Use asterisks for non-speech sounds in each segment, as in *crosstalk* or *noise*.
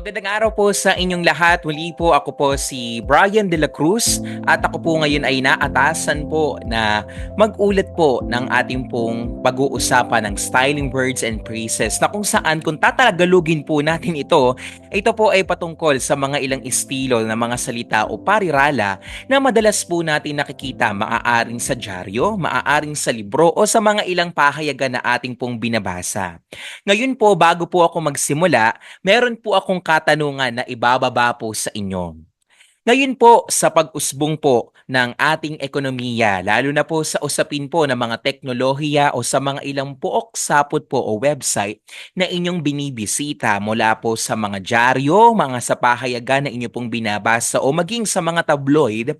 Magandang araw po sa inyong lahat. Muli po ako po si Brian De La Cruz at ako po ngayon ay naatasan po na mag-ulat po ng ating pong pag-uusapan ng styling words and phrases na kung saan kung tatalagalugin po natin ito, ito po ay patungkol sa mga ilang estilo na mga salita o parirala na madalas po natin nakikita maaaring sa dyaryo, maaaring sa libro o sa mga ilang pahayagan na ating pong binabasa. Ngayon po, bago po ako magsimula, meron po akong katanungan na ibababa po sa inyo. Ngayon po sa pag-usbong po ng ating ekonomiya, lalo na po sa usapin po ng mga teknolohiya o sa mga ilang pook sapot po o website na inyong binibisita mula po sa mga dyaryo, mga sa pahayagan na inyo pong binabasa o maging sa mga tabloid,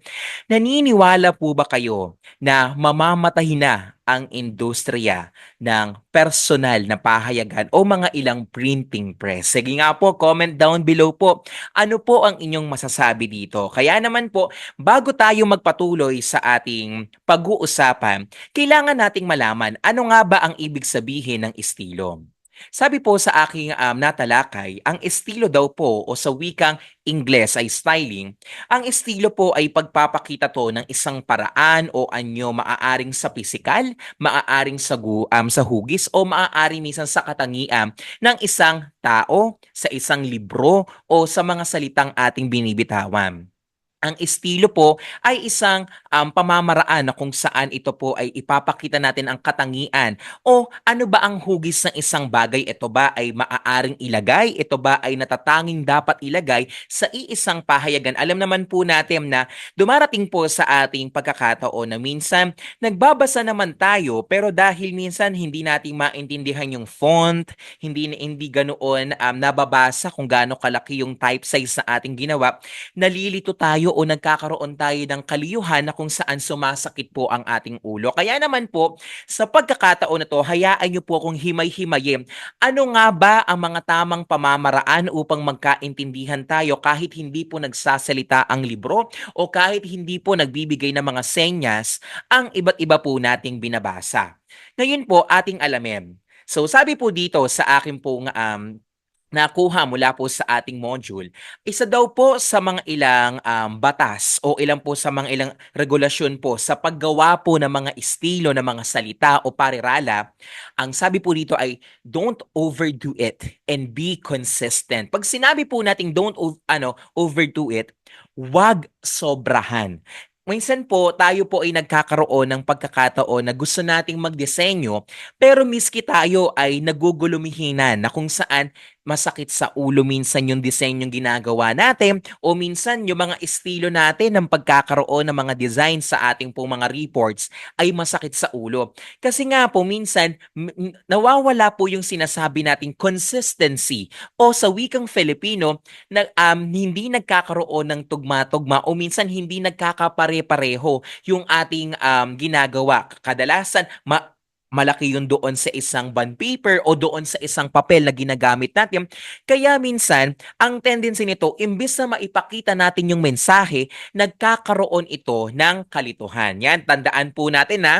naniniwala po ba kayo na mamamatahin na ang industriya ng personal na pahayagan o mga ilang printing press. Sige nga po, comment down below po. Ano po ang inyong masasabi dito? Kaya naman po, bago tayo magpatuloy sa ating pag-uusapan, kailangan nating malaman ano nga ba ang ibig sabihin ng estilo. Sabi po sa aking um, natalakay, ang estilo daw po o sa wikang Ingles ay styling, ang estilo po ay pagpapakita to ng isang paraan o anyo maaaring sa pisikal, maaaring sa, gu, um, sa hugis o maaaring minsan sa katangian ng isang tao, sa isang libro o sa mga salitang ating binibitawan. Ang estilo po ay isang um, pamamaraan na kung saan ito po ay ipapakita natin ang katangian o ano ba ang hugis ng isang bagay. Ito ba ay maaaring ilagay? Ito ba ay natatanging dapat ilagay sa iisang pahayagan? Alam naman po natin na dumarating po sa ating pagkakataon na minsan nagbabasa naman tayo pero dahil minsan hindi natin maintindihan yung font, hindi hindi ganoon um, nababasa kung gaano kalaki yung type size na ating ginawa, nalilito tayo tayo o nagkakaroon tayo ng kaliyuhan na kung saan sumasakit po ang ating ulo. Kaya naman po, sa pagkakataon na to, hayaan niyo po akong himay-himayin. Ano nga ba ang mga tamang pamamaraan upang magkaintindihan tayo kahit hindi po nagsasalita ang libro o kahit hindi po nagbibigay ng mga senyas ang iba't iba po nating binabasa. Ngayon po, ating alamin. So sabi po dito sa akin pong um, nakuha mula po sa ating module, isa daw po sa mga ilang um, batas o ilang po sa mga ilang regulasyon po sa paggawa po ng mga estilo ng mga salita o parirala, ang sabi po dito ay don't overdo it and be consistent. Pag sinabi po nating don't ano overdo it, wag sobrahan. Minsan po, tayo po ay nagkakaroon ng pagkakataon na gusto nating magdisenyo, pero miski tayo ay nagugulumihinan na kung saan masakit sa ulo minsan yung disenyong ginagawa natin o minsan yung mga estilo natin ng pagkakaroon ng mga design sa ating pong mga reports ay masakit sa ulo. Kasi nga po minsan nawawala po yung sinasabi nating consistency o sa wikang Filipino na um, hindi nagkakaroon ng tugma-tugma o minsan hindi nagkakapare-pareho yung ating um, ginagawa. Kadalasan ma malaki yun doon sa isang bond paper o doon sa isang papel na ginagamit natin. Kaya minsan, ang tendency nito, imbis na maipakita natin yung mensahe, nagkakaroon ito ng kalituhan. Yan, tandaan po natin na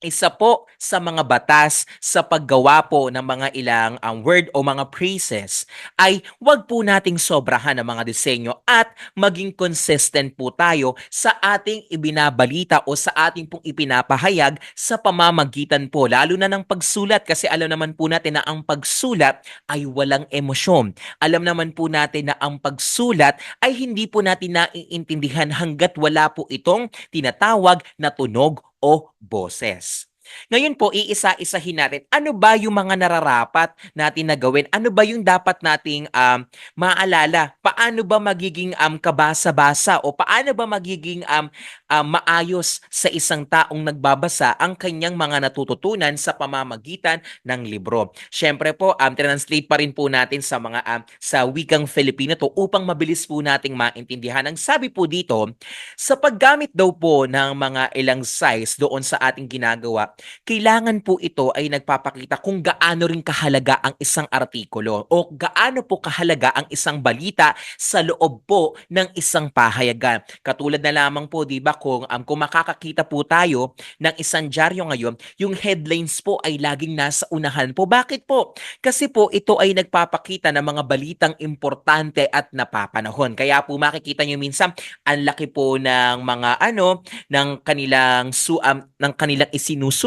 isa po sa mga batas sa paggawa po ng mga ilang um, word o mga phrases ay wag po nating sobrahan ng mga disenyo at maging consistent po tayo sa ating ibinabalita o sa ating pong ipinapahayag sa pamamagitan po lalo na ng pagsulat kasi alam naman po natin na ang pagsulat ay walang emosyon. Alam naman po natin na ang pagsulat ay hindi po natin naiintindihan hanggat wala po itong tinatawag na tunog o boses. Ngayon po, iisa-isahin natin, ano ba yung mga nararapat natin na gawin? Ano ba yung dapat nating um, maalala? Paano ba magiging um, kabasa-basa o paano ba magiging um, um, maayos sa isang taong nagbabasa ang kanyang mga natututunan sa pamamagitan ng libro? Siyempre po, um, translate pa rin po natin sa mga um, sa wikang Filipino to upang mabilis po nating maintindihan. Ang sabi po dito, sa paggamit daw po ng mga ilang size doon sa ating ginagawa, kailangan po ito ay nagpapakita kung gaano rin kahalaga ang isang artikulo o gaano po kahalaga ang isang balita sa loob po ng isang pahayagan. Katulad na lamang po, 'di ba, kung um, kung makakakita po tayo ng isang dyaryo ngayon, yung headlines po ay laging nasa unahan po. Bakit po? Kasi po ito ay nagpapakita ng mga balitang importante at napapanahon. Kaya po makikita nyo minsan ang laki po ng mga ano ng kanilang su um, ng kanilang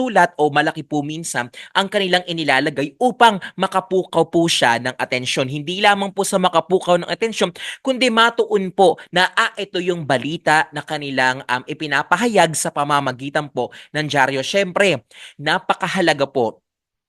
isinusulat o malaki po minsan ang kanilang inilalagay upang makapukaw po siya ng atensyon. Hindi lamang po sa makapukaw ng atensyon, kundi matuon po na ah, ito yung balita na kanilang um, ipinapahayag sa pamamagitan po ng dyaryo. Syempre, napakahalaga po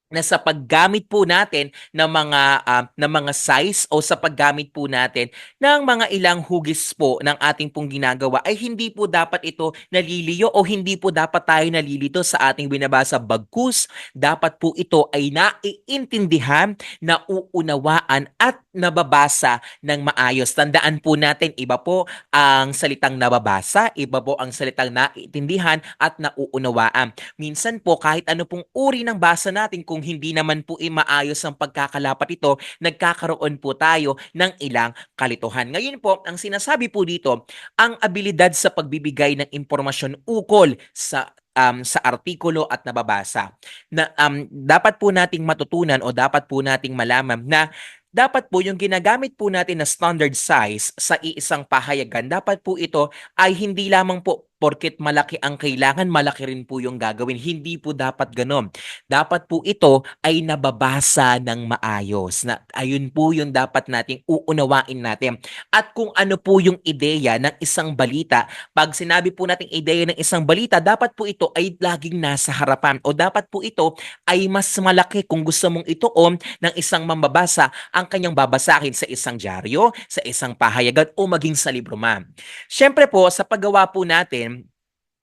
na sa paggamit po natin ng mga um, ng mga size o sa paggamit po natin ng mga ilang hugis po ng ating pong ginagawa ay hindi po dapat ito naliliyo o hindi po dapat tayo nalilito sa ating binabasa. Bagkus dapat po ito ay naiintindihan, nauunawaan at nababasa ng maayos. Tandaan po natin iba po ang salitang nababasa, iba po ang salitang naiintindihan at nauunawaan. Minsan po kahit ano pong uri ng basa natin kung hindi naman po i maayos ang pagkakalapat ito, nagkakaroon po tayo ng ilang kalituhan. Ngayon po, ang sinasabi po dito, ang abilidad sa pagbibigay ng impormasyon ukol sa um, sa artikulo at nababasa. Na um, dapat po nating matutunan o dapat po nating malaman na dapat po yung ginagamit po natin na standard size sa iisang pahayagan, dapat po ito ay hindi lamang po porket malaki ang kailangan, malaki rin po yung gagawin. Hindi po dapat ganon. Dapat po ito ay nababasa ng maayos. Na, ayun po yung dapat nating uunawain natin. At kung ano po yung ideya ng isang balita, pag sinabi po nating ideya ng isang balita, dapat po ito ay laging nasa harapan. O dapat po ito ay mas malaki kung gusto mong ituon ng isang mambabasa ang kanyang babasahin sa isang dyaryo, sa isang pahayagan o maging sa libro man. Siyempre po, sa paggawa po natin,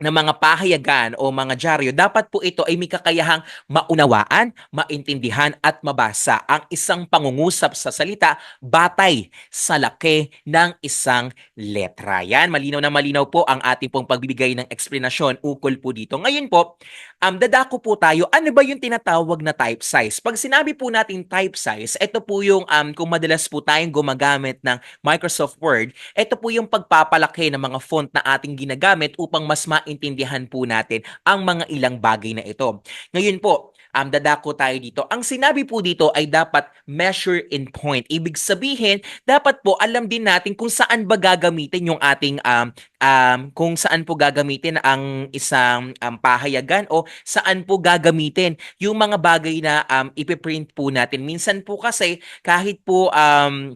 ng mga pahayagan o mga dyaryo, dapat po ito ay may kakayahang maunawaan, maintindihan at mabasa ang isang pangungusap sa salita batay sa laki ng isang letra. Yan, malinaw na malinaw po ang ating pong pagbibigay ng eksplanasyon ukol po dito. Ngayon po, um, dadako po tayo, ano ba yung tinatawag na type size? Pag sinabi po natin type size, ito po yung um, kung madalas po tayong gumagamit ng Microsoft Word, ito po yung pagpapalaki ng mga font na ating ginagamit upang mas maintindihan po natin ang mga ilang bagay na ito. Ngayon po, um, dadako tayo dito. Ang sinabi po dito ay dapat measure in point. Ibig sabihin, dapat po alam din natin kung saan ba gagamitin yung ating um, um, kung saan po gagamitin ang isang um, pahayagan o saan po gagamitin yung mga bagay na um, ipiprint po natin. Minsan po kasi kahit po um,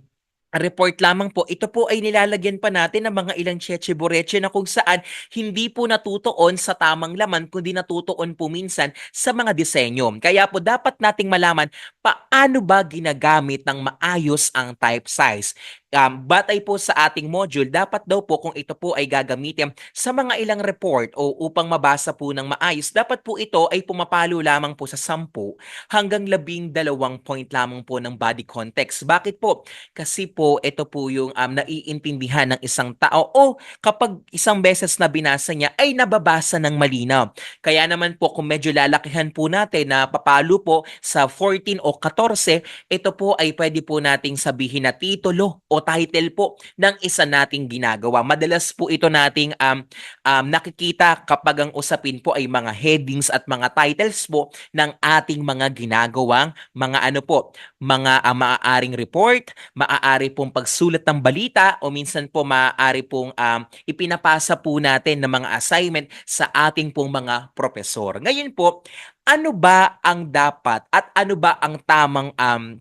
report lamang po, ito po ay nilalagyan pa natin ng mga ilang cheche boreche na kung saan hindi po natutuon sa tamang laman, kundi natutuon po minsan sa mga disenyo. Kaya po dapat nating malaman paano ba ginagamit ng maayos ang type size um, batay po sa ating module, dapat daw po kung ito po ay gagamitin sa mga ilang report o upang mabasa po ng maayos, dapat po ito ay pumapalo lamang po sa 10 hanggang 12 point lamang po ng body context. Bakit po? Kasi po ito po yung um, naiintindihan ng isang tao o kapag isang beses na binasa niya ay nababasa ng malinaw. Kaya naman po kung medyo lalakihan po natin na papalo po sa 14 o 14, ito po ay pwede po nating sabihin na titulo o title po ng isa nating ginagawa. Madalas po ito nating um, um, nakikita kapag ang usapin po ay mga headings at mga titles po ng ating mga ginagawang mga ano po, mga uh, maaaring report, maaari pong pagsulat ng balita o minsan po maaari pong um, ipinapasa po natin ng mga assignment sa ating pong mga profesor. Ngayon po, ano ba ang dapat at ano ba ang tamang um,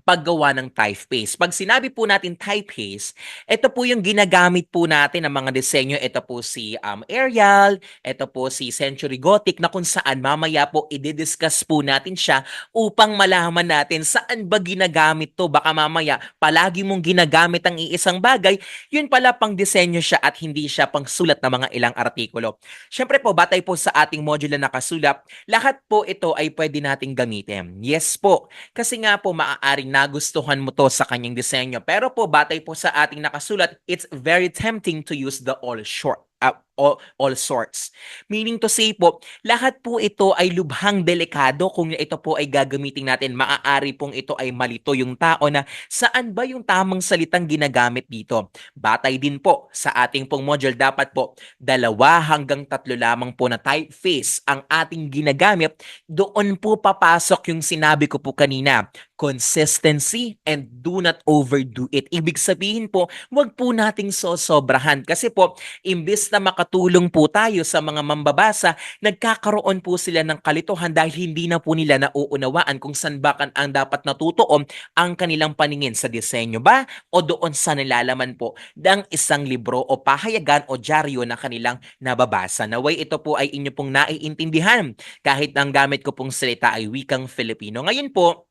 paggawa ng typeface. Pag sinabi po natin typeface, ito po yung ginagamit po natin ng mga disenyo. Ito po si um, Arial, ito po si Century Gothic na kung saan mamaya po i-discuss po natin siya upang malaman natin saan ba ginagamit to. Baka mamaya palagi mong ginagamit ang iisang bagay, yun pala pang disenyo siya at hindi siya pang sulat ng mga ilang artikulo. Siyempre po, batay po sa ating module na nakasulat, lahat po ito ay pwede nating gamitin. Yes po, kasi nga po maaaring nagustuhan mo to sa kanyang disenyo. Pero po, batay po sa ating nakasulat, it's very tempting to use the all short. uh, all, all sorts. Meaning to say po, lahat po ito ay lubhang delikado kung ito po ay gagamitin natin. Maaari pong ito ay malito yung tao na saan ba yung tamang salitang ginagamit dito. Batay din po sa ating pong module, dapat po dalawa hanggang tatlo lamang po na typeface ang ating ginagamit. Doon po papasok yung sinabi ko po kanina, consistency and do not overdo it. Ibig sabihin po, wag po nating sosobrahan kasi po, imbis na makatulong po tayo sa mga mambabasa, nagkakaroon po sila ng kalituhan dahil hindi na po nila nauunawaan kung saan ba ang dapat natutuon ang kanilang paningin sa disenyo ba o doon sa nilalaman po ng isang libro o pahayagan o dyaryo na kanilang nababasa. Naway ito po ay inyo pong naiintindihan kahit ang gamit ko pong salita ay wikang Filipino. Ngayon po,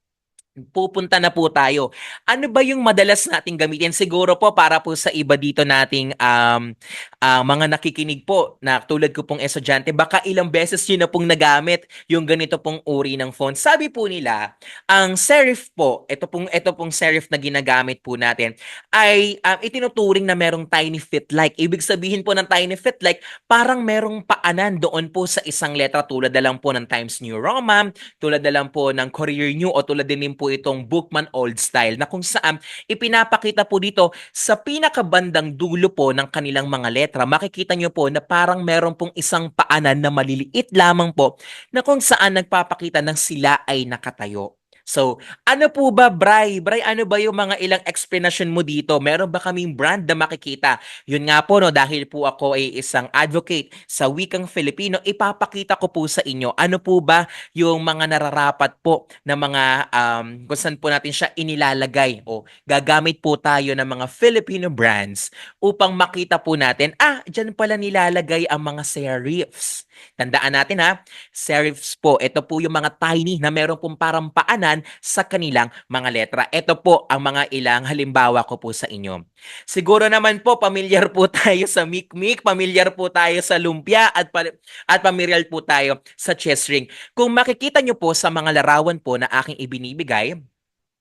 pupunta na po tayo. Ano ba yung madalas nating gamitin? Siguro po para po sa iba dito nating um, ah, mga nakikinig po na tulad ko pong estudyante, baka ilang beses yun na pong nagamit yung ganito pong uri ng font. Sabi po nila, ang serif po, ito pong, ito pong serif na ginagamit po natin, ay um, itinuturing na merong tiny fit like. Ibig sabihin po ng tiny fit like, parang merong paanan doon po sa isang letra tulad na lang po ng Times New Roman, tulad na lang po ng Courier New o tulad din, din itong Bookman Old Style na kung saan ipinapakita po dito sa pinakabandang dulo po ng kanilang mga letra, makikita nyo po na parang meron pong isang paanan na maliliit lamang po na kung saan nagpapakita ng sila ay nakatayo. So, ano po ba, Bray? Bray, ano ba yung mga ilang explanation mo dito? Meron ba kaming brand na makikita? Yun nga po, no, dahil po ako ay isang advocate sa wikang Filipino, ipapakita ko po sa inyo ano po ba yung mga nararapat po na mga um, kung saan po natin siya inilalagay o gagamit po tayo ng mga Filipino brands upang makita po natin, ah, dyan pala nilalagay ang mga serifs. Tandaan natin ha, serifs po, ito po yung mga tiny na meron pong parang paanan sa kanilang mga letra. Ito po ang mga ilang halimbawa ko po sa inyo. Siguro naman po, pamilyar po *laughs* tayo sa mikmik, pamilyar po tayo sa lumpia, at, pa- at pamilyar po tayo sa chess ring. Kung makikita nyo po sa mga larawan po na aking ibinibigay,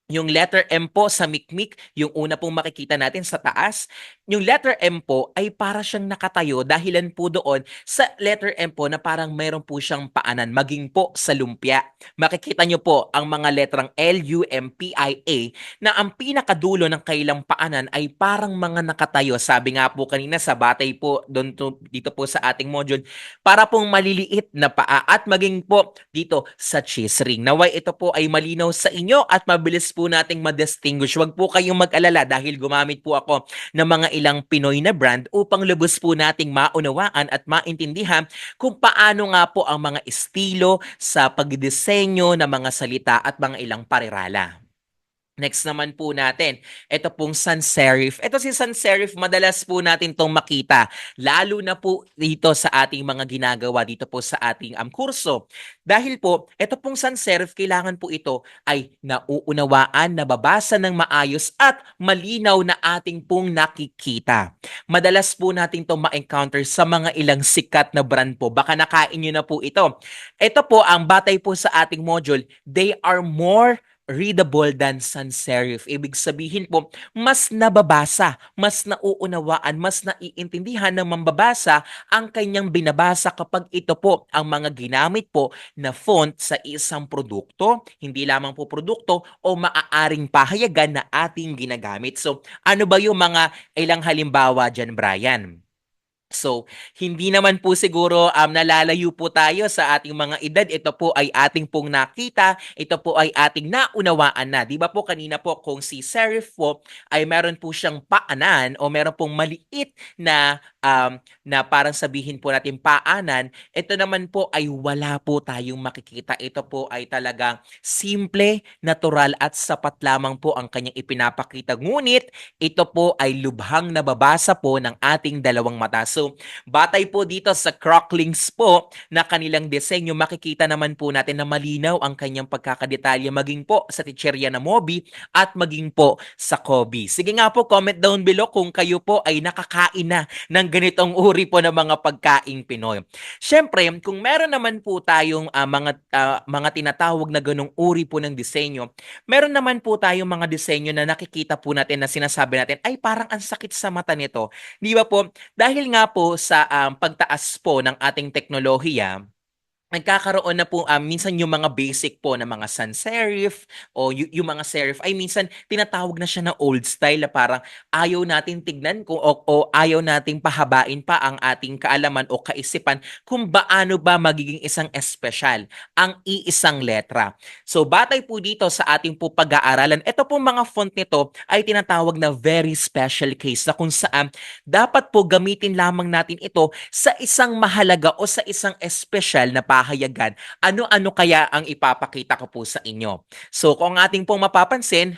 yung letter M po sa mikmik, yung una pong makikita natin sa taas, yung letter M po ay para siyang nakatayo dahilan po doon sa letter M po na parang meron po siyang paanan, maging po sa lumpia. Makikita nyo po ang mga letrang L, U, M, P, I, A na ang pinakadulo ng kailang paanan ay parang mga nakatayo. Sabi nga po kanina sa batay po doon to, dito po sa ating module, para pong maliliit na paa at maging po dito sa cheese ring. Naway ito po ay malinaw sa inyo at mabilis po nating ma-distinguish. Huwag po kayong mag-alala dahil gumamit po ako ng mga ilang Pinoy na brand upang lubos po nating maunawaan at maintindihan kung paano nga po ang mga estilo sa pagdisenyo ng mga salita at mga ilang parirala. Next naman po natin, ito pong sans serif. Ito si sans serif, madalas po natin itong makita, lalo na po dito sa ating mga ginagawa dito po sa ating um, kurso. Dahil po, ito pong sans serif, kailangan po ito ay nauunawaan, nababasa ng maayos at malinaw na ating pong nakikita. Madalas po natin itong ma-encounter sa mga ilang sikat na brand po. Baka nakain nyo na po ito. Ito po, ang batay po sa ating module, they are more readable than sans serif. Ibig sabihin po, mas nababasa, mas nauunawaan, mas naiintindihan ng mambabasa ang kanyang binabasa kapag ito po ang mga ginamit po na font sa isang produkto, hindi lamang po produkto o maaaring pahayagan na ating ginagamit. So, ano ba yung mga ilang halimbawa dyan, Brian? So, hindi naman po siguro um, nalalayo po tayo sa ating mga edad. Ito po ay ating pong nakita. Ito po ay ating naunawaan na. Di ba po kanina po kung si serif po ay meron po siyang paanan o meron pong maliit na um, na parang sabihin po natin paanan. Ito naman po ay wala po tayong makikita. Ito po ay talagang simple, natural at sapat lamang po ang kanyang ipinapakita. Ngunit ito po ay lubhang nababasa po ng ating dalawang mata. So, batay po dito sa crocklings po na kanilang disenyo, makikita naman po natin na malinaw ang kanyang pagkakadetalye maging po sa teacherya na Mobi at maging po sa Kobe. Sige nga po, comment down below kung kayo po ay nakakain na ng ganitong uri po ng mga pagkaing Pinoy. Siyempre, kung meron naman po tayong ah, mga ah, mga tinatawag na ganong uri po ng disenyo, meron naman po tayong mga disenyo na nakikita po natin na sinasabi natin, ay parang ang sakit sa mata nito. Di ba po? Dahil nga po sa um, pagtaas po ng ating teknolohiya, nagkakaroon na po um, minsan yung mga basic po na mga sans serif o y- yung mga serif ay minsan tinatawag na siya na old style na parang ayaw natin tignan kung o, o ayaw nating pahabain pa ang ating kaalaman o kaisipan kung paano ba magiging isang espesyal ang iisang letra. So batay po dito sa ating po pag-aaralan, ito po mga font nito ay tinatawag na very special case na kung saan dapat po gamitin lamang natin ito sa isang mahalaga o sa isang espesyal na pahayagan. Ano-ano kaya ang ipapakita ko po sa inyo? So kung ating pong mapapansin,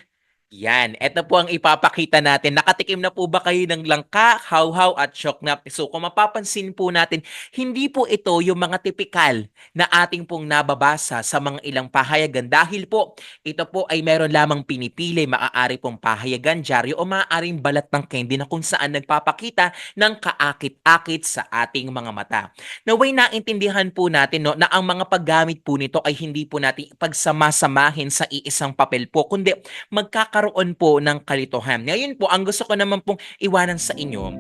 yan, ito po ang ipapakita natin. Nakatikim na po ba kayo ng langka, hawhaw at choknap? So kung mapapansin po natin, hindi po ito yung mga tipikal na ating pong nababasa sa mga ilang pahayagan dahil po ito po ay meron lamang pinipili, maaari pong pahayagan, dyaryo o maaaring balat ng candy na kung saan nagpapakita ng kaakit-akit sa ating mga mata. Naway naintindihan po natin no, na ang mga paggamit po nito ay hindi po natin pagsamasamahin sa iisang papel po, kundi magkakaroon po ng kalituhan. Ngayon po, ang gusto ko naman pong iwanan sa inyo,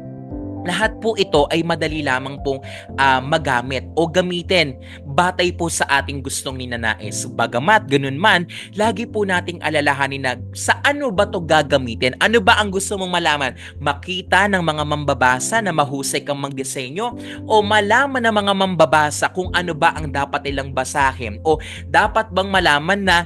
lahat po ito ay madali lamang pong ah, magamit o gamitin batay po sa ating gustong ninanais. Bagamat ganun man, lagi po nating alalahanin na sa ano ba to gagamitin? Ano ba ang gusto mong malaman? Makita ng mga mambabasa na mahusay kang magdisenyo o malaman ng mga mambabasa kung ano ba ang dapat nilang basahin o dapat bang malaman na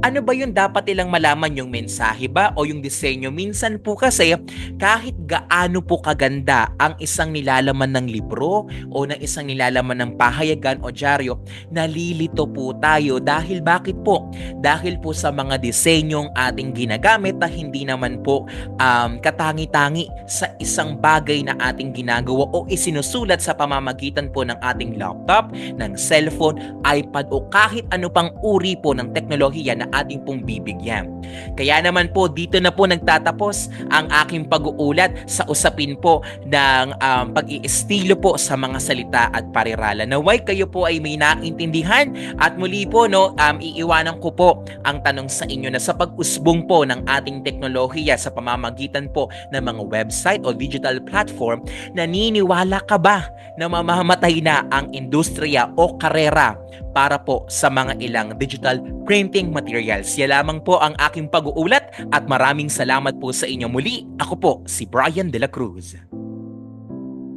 ano ba yung dapat nilang malaman yung mensahe ba o yung disenyo? Minsan po kasi kahit gaano po kaganda ang isang nilalaman ng libro o ng isang nilalaman ng pahayagan o dyaryo, nalilito po tayo dahil bakit po? Dahil po sa mga disenyong ating ginagamit na hindi naman po um, katangi-tangi sa isang bagay na ating ginagawa o isinusulat sa pamamagitan po ng ating laptop, ng cellphone, iPad o kahit ano pang uri po ng teknolohiya na ating pong bibigyan. Kaya naman po dito na po nagtatapos ang aking pag-uulat sa usapin po ng um, pag-iestilo po sa mga salita at parirala. Naway kayo po ay may naintindihan at muli po no um, iiwanan ko po ang tanong sa inyo na sa pag-usbong po ng ating teknolohiya sa pamamagitan po ng mga website o digital platform, naniniwala ka ba na mamamatay na ang industriya o karera para po sa mga ilang digital printing materials. Yan lamang po ang aking pag-uulat at maraming salamat po sa inyo muli. Ako po si Brian De La Cruz.